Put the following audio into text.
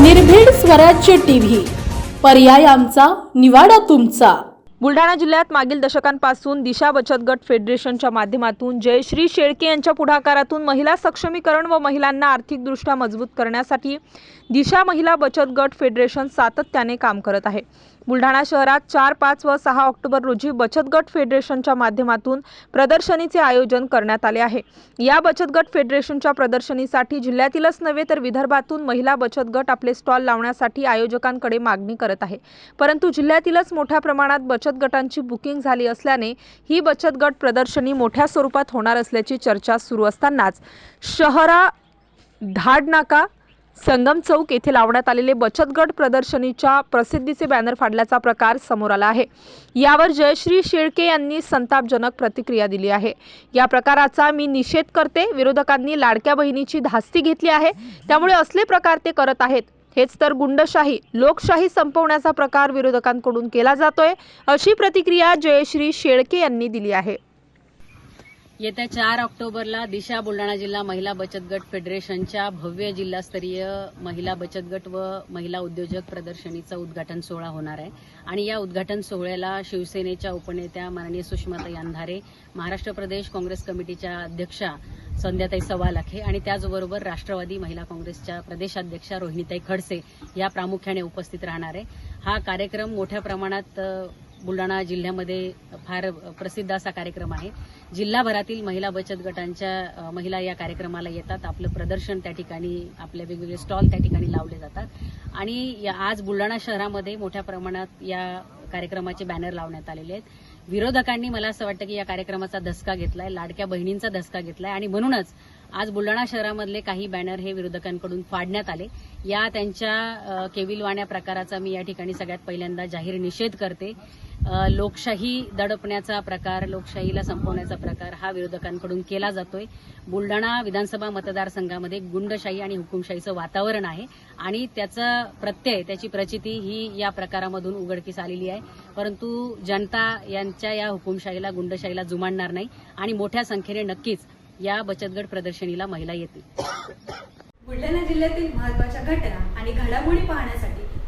निर्भीड स्वराज्य टीव्ही. पर्याय आमचा निवाडा तुमचा. बुलढाणा जिल्ह्यात मागील दशकांपासून दिशा बचत गट फेडरेशनच्या माध्यमातून जयश्री शेळके यांच्या पुढाकारातून महिला सक्षमीकरण व महिलांना आर्थिकदृष्ट्या मजबूत करण्यासाठी दिशा महिला बचत गट फेडरेशन सातत्याने काम करत आहे. बुलढाणा शहरात चार पाच व सहा ऑक्टोबर रोजी बचत गट फेडरेशनच्या माध्यमातून प्रदर्शनीचे आयोजन करण्यात आले आहे. या बचत गट फेडरेशनच्या प्रदर्शनीसाठी जिल्ह्यातीलच नव्हे तर विदर्भातून महिला बचत गट आपले स्टॉल लावण्यासाठी आयोजकांकडे मागणी करत आहे. परंतु जिल्ह्यातीलच मोठ्या प्रमाणात बचत गटांची बुकिंग झाली असल्याने ही बचत गट प्रदर्शनी मोठ्या स्वरूपात होणार असल्याची चर्चा सुरू असतानाच शहरा धाडनाका संगम चौक येथे लावण्यात आलेले बचत गट प्रदर्शनीच्या प्रसिद्धीचे बॅनर फाडल्याचा प्रकार समोर आला आहे. यावर जयश्री शेळके यांनी संतापजनक प्रतिक्रिया दिली आहे. या प्रकाराचा मी निषेध करते. विरोधकांनी लाडक्या बहिणीची धास्ती घेतली आहे. त्यामुळे असले प्रकार ते करत आहेत. हेच तर गुंडशाही लोकशाही संपवण्याचा प्रकार विरोधकांकडून केला जातोय अशी प्रतिक्रिया जयश्री शेळके यांनी दिली आहे. येत्या चार ऑक्टोबरला दिशा बुलढाणा जिल्हा महिला बचत गट फेडरेशनच्या भव्य जिल्हास्तरीय महिला बचत गट व महिला उद्योजक प्रदर्शनीचा उद्घाटन सोहळा होणार आहे. आणि या उद्घाटन सोहळ्याला शिवसेनेच्या उपनेत्या माननीय सुषमाताई अंधारे महाराष्ट्र प्रदेश काँग्रेस कमिटीच्या अध्यक्षा संध्याताई सवालाखे आणि त्याचबरोबर राष्ट्रवादी महिला काँग्रेसच्या प्रदेशाध्यक्षा रोहिणीताई खडसे या प्रामुख्याने उपस्थित राहणार आहे. हा कार्यक्रम मोठ्या प्रमाणात बुलढाणा जिल्ह्यामध्ये फार प्रसिद्ध असा कार्यक्रम आहे. जिल्हाभरातील महिला बचत गटांच्या महिला या कार्यक्रमाला येतात. आपलं प्रदर्शन त्या ठिकाणी आपले वेगवेगळे स्टॉल त्या ठिकाणी लावले जातात. आणि या- आज बुलढाणा शहरामध्ये मोठ्या प्रमाणात या कार्यक्रमाचे बॅनर लावण्यात आलेले आहेत. विरोधकांनी मला असं वाटतं की या कार्यक्रमाचा धसका घेतलाय लाडक्या बहिणींचा धसका घेतलाय. आणि म्हणूनच आज बुलढाणा शहरामधले काही बॅनर हे विरोधकांकडून फाडण्यात आले. या त्यांच्या केविलवाण्या प्रकाराचा मी या ठिकाणी सगळ्यात पहिल्यांदा जाहीर निषेध करते. लोकशाही दडपण्याचा प्रकार लोकशाहीला संपवण्याचा प्रकार हा विरोधकांकडून केला जातोय. बुलढाणा विधानसभा मतदारसंघामध्ये गुंडशाही आणि हुकुमशाहीचं वातावरण आहे आणि त्याचा प्रत्यय त्याची प्रचिती ही या प्रकारामधून उघडकीस आलेली आहे. परंतु जनता यांच्या या हुकुमशाहीला गुंडशाहीला जुमानणार नाही आणि मोठ्या संख्येने नक्कीच या बचतगट प्रदर्शनीला महिला येतील. बुलढाणा जिल्ह्यातील महत्त्वाच्या घटना आणि घडामोडी पाहण्यासाठी